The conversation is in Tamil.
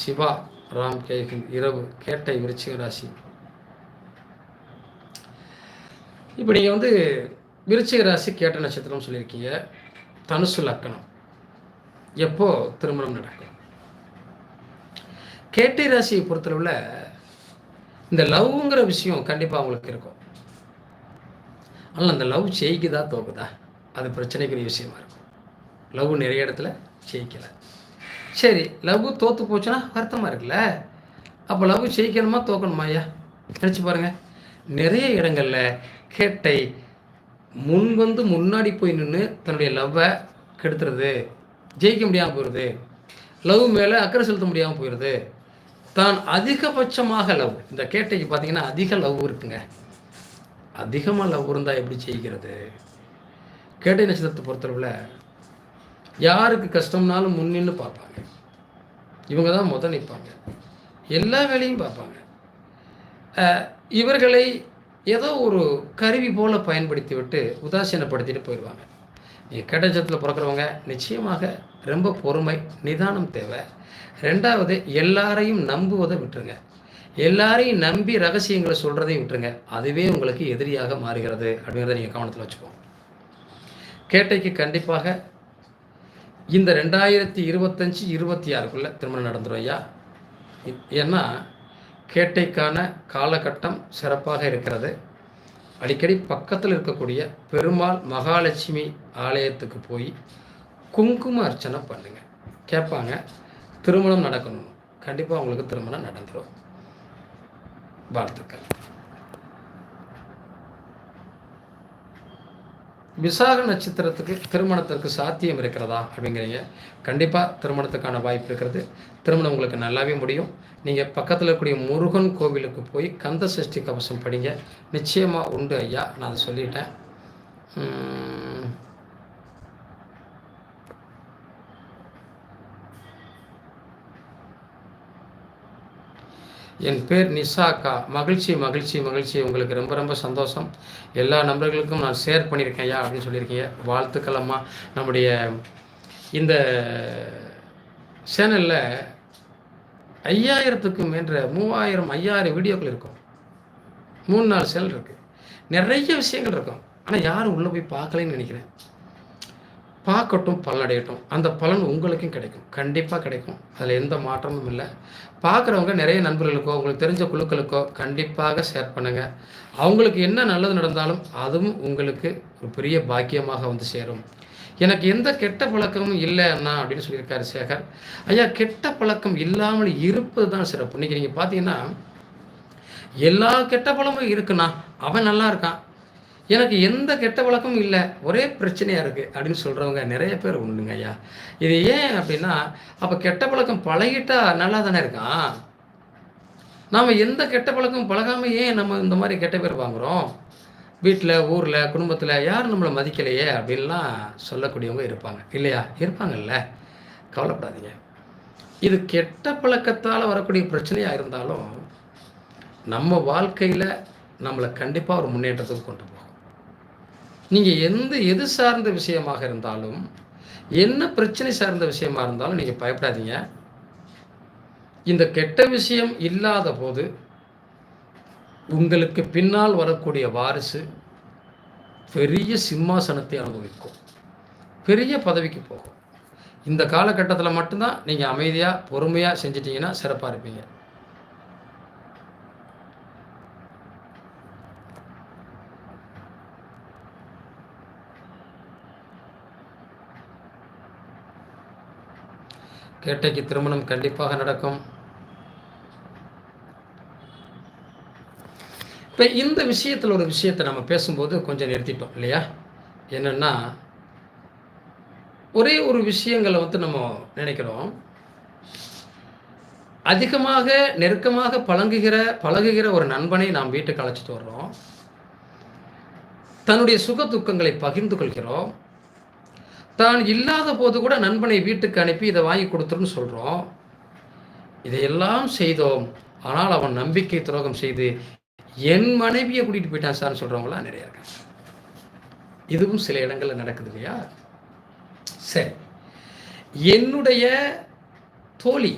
சிவா ராம் கேகின் இரவு கேட்டை விருச்சிக ராசி. இப்போ நீங்கள் வந்து விருச்சிக ராசி கேட்ட நட்சத்திரம் சொல்லியிருக்கீங்க. தனுசு லக்கணம். எப்போ திருமணம் நடக்கும்? கேட்டை ராசியை பொறுத்தளவில் இந்த லவ்ங்கிற விஷயம் கண்டிப்பாக அவங்களுக்கு இருக்கும். ஆனால் அந்த லவ் ஜெயிக்குதா தோக்குதா? அது பிரச்சனைக்குரிய விஷயமா இருக்கும். லவ் நிறைய இடத்துல ஜெயிக்கலை. சரி லவ் தோற்று போச்சுன்னா வருத்தமாக இருக்குல்ல? அப்போ லவ் ஜெயிக்கணுமா தோக்கணுமா ஐயா? நினச்சி பாருங்கள் நிறைய இடங்களில் கேட்டை முன் வந்து முன்னாடி போய் நின்று தன்னுடைய லவ்வை கெடுத்துறது ஜெயிக்க முடியாமல் போயிடுது லவ் மேலே அக்கறை செலுத்த முடியாமல் போயிடுது தான் அதிகபட்சமாக லவ் இந்த கேட்டைக்கு பார்த்தீங்கன்னா அதிக லவ் இருக்குங்க. அதிகமாக லவ் இருந்தால் எப்படி ஜெயிக்கிறது? கேட்டை நட்சத்திரத்தை பொறுத்தளவில் யாருக்கு கஷ்டம்னாலும் முன்னின்னு பார்ப்பாங்க. இவங்க தான் முத நிற்பாங்க எல்லா வேலையும் பார்ப்பாங்க. இவர்களை ஏதோ ஒரு கருவி போல பயன்படுத்தி விட்டு உதாசீனப்படுத்திட்டு போயிடுவாங்க. நீங்கள் கேட்டச்சத்தில் பிறக்கிறவங்க நிச்சயமாக ரொம்ப பொறுமை நிதானம் தேவை. ரெண்டாவது எல்லாரையும் நம்புவதை விட்டுருங்க. எல்லாரையும் நம்பி ரகசியங்களை சொல்கிறதையும் விட்டுருங்க. அதுவே உங்களுக்கு எதிரியாக மாறுகிறது அப்படிங்கிறத நீங்கள் கவனத்தில் வச்சுக்கோங்க. கேட்டைக்கு கண்டிப்பாக இந்த ரெண்டாயிரத்தி இருபத்தஞ்சி இருபத்தி ஆறுக்குள்ளே திருமணம் நடந்துரும் ஐயா. ஏன்னா கேட்டைக்கான காலகட்டம் சிறப்பாக இருக்கிறது. அடிக்கடி பக்கத்தில் இருக்கக்கூடிய பெருமாள் மகாலட்சுமி ஆலயத்துக்கு போய் குங்கும அர்ச்சனை பண்ணுங்க. கேட்பாங்க திருமணம் நடக்கணும். கண்டிப்பாக உங்களுக்கு திருமணம் நடந்துடும் வாழ்த்துக்கள். விசாக நட்சத்திரத்துக்கு திருமணத்திற்கு சாத்தியம் இருக்கிறதா அப்படிங்கிறீங்க. கண்டிப்பாக திருமணத்துக்கான வாய்ப்பு இருக்கிறது. திருமணம் உங்களுக்கு நல்லாவே முடியும். நீங்கள் பக்கத்தில் இருக்கக்கூடிய முருகன் கோவிலுக்கு போய் கந்த சஷ்டி கவசம் படிங்க. நிச்சயமாக உண்டு ஐயா. நான் அதை சொல்லிட்டேன். என் பேர் நிஷாக்கா மகிழ்ச்சி மகிழ்ச்சி மகிழ்ச்சி. உங்களுக்கு ரொம்ப ரொம்ப சந்தோஷம். எல்லா நண்பர்களுக்கும் நான் ஷேர் பண்ணியிருக்கேன் ஐயா அப்படின்னு சொல்லியிருக்கீங்க. வாழ்த்துக்கள் அம்மா. நம்முடைய இந்த சேனலில் ஐயாயிரத்துக்கும் என்ற மூவாயிரம் ஐயாயிரம் வீடியோக்கள் இருக்கும். மூணு நாலு சேனல் இருக்குது நிறைய விஷயங்கள் இருக்கும். ஆனால் யாரும் உள்ளே போய் பார்க்கலைன்னு நினைக்கிறேன். பார்க்கட்டும் பலனடையட்டும். அந்த பலன் உங்களுக்கும் கிடைக்கும். கண்டிப்பாக கிடைக்கும். அதில் எந்த மாற்றமும் இல்லை. பார்க்குறவங்க நிறைய நண்பர்களுக்கோ உங்களுக்கு தெரிஞ்ச குழுக்களுக்கோ கண்டிப்பாக ஷேர் பண்ணுங்கள் அவங்களுக்கு என்ன நல்லது நடந்தாலும் அதுவும் உங்களுக்கு ஒரு பெரிய பாக்கியமாக வந்து சேரும். எனக்கு எந்த கெட்ட பழக்கமும் இல்லை அண்ணா அப்படின்னு சொல்லியிருக்காரு சேகர். ஐயா கெட்ட பழக்கம் இல்லாமல் இருப்பது தான் சிறப்பு. இன்றைக்கி நீங்கள் பார்த்தீங்கன்னா எல்லா கெட்ட பழமும் இருக்குண்ணா. அவன் நல்லா இருக்கான். எனக்கு எந்த கெட்ட பழக்கமும் இல்லை. ஒரே பிரச்சனையாக இருக்குது அப்படின்னு சொல்கிறவங்க நிறைய பேர் உண்டுங்க ஐயா. இது ஏன் அப்படின்னா அப்போ கெட்ட பழக்கம் பழகிட்டா நல்லா தானே இருக்கான்? நாம் எந்த கெட்ட பழக்கம் பழகாமல் ஏன் நம்ம இந்த மாதிரி கெட்ட பேர் வாங்குகிறோம் வீட்டில் ஊரில் குடும்பத்தில் யாரும் நம்மளை மதிக்கலையே அப்படின்லாம் சொல்லக்கூடியவங்க இருப்பாங்க. இல்லையா? இருப்பாங்கல்ல. கவலைப்படாதீங்க. இது கெட்ட பழக்கத்தால் வரக்கூடிய பிரச்சனையாக இருந்தாலும் நம்ம வாழ்க்கையில் நம்மளை கண்டிப்பாக ஒரு முன்னேற்றத்துக்கு கொண்டு போகும். நீங்கள் எந்த எது சார்ந்த விஷயமாக இருந்தாலும் என்ன பிரச்சனை சார்ந்த விஷயமா இருந்தாலும் நீங்கள் பயப்படாதீங்க. இந்த கெட்ட விஷயம் இல்லாத போது உங்களுக்கு பின்னால் வரக்கூடிய வாரிசு பெரிய சிம்மாசனத்தை அனுபவிக்கும். பெரிய பதவிக்கு போகும். இந்த காலகட்டத்தில் மட்டும்தான் நீங்கள் அமைதியாக பொறுமையாக செஞ்சிட்டிங்கன்னா சிறப்பாக இருப்பீங்க. கேட்டைக்கு திருமணம் கண்டிப்பாக நடக்கும். இப்போ இந்த விஷயத்தில் ஒரு விஷயத்தை நம்ம பேசும்போது கொஞ்சம் நிறுத்திட்டோம் இல்லையா? என்னென்னா ஒரே ஒரு விஷயங்களை வந்து நம்ம நினைக்கிறோம். அதிகமாக நெருக்கமாக பழங்குகிற பழகுகிற ஒரு நண்பனை நாம் வீட்டுக்கு அழைச்சிட்டு வர்றோம். தன்னுடைய சுக துக்கங்களை பகிர்ந்து கொள்கிறோம். தான் இல்லாத போது கூட நண்பனை வீட்டுக்கு அனுப்பி இதை வாங்கி கொடுத்துருன்னு சொல்கிறோம் இதையெல்லாம் செய்தோம். ஆனால் அவன் நம்பிக்கை துரோகம் செய்து என் மனைவியை கூட்டிகிட்டு போயிட்டான் சார்னு சொல்கிறவங்களாம் நிறைய இருக்காங்க. இதுவும் சில இடங்களில் நடக்குது இல்லையா? சரி. என்னுடைய தோழி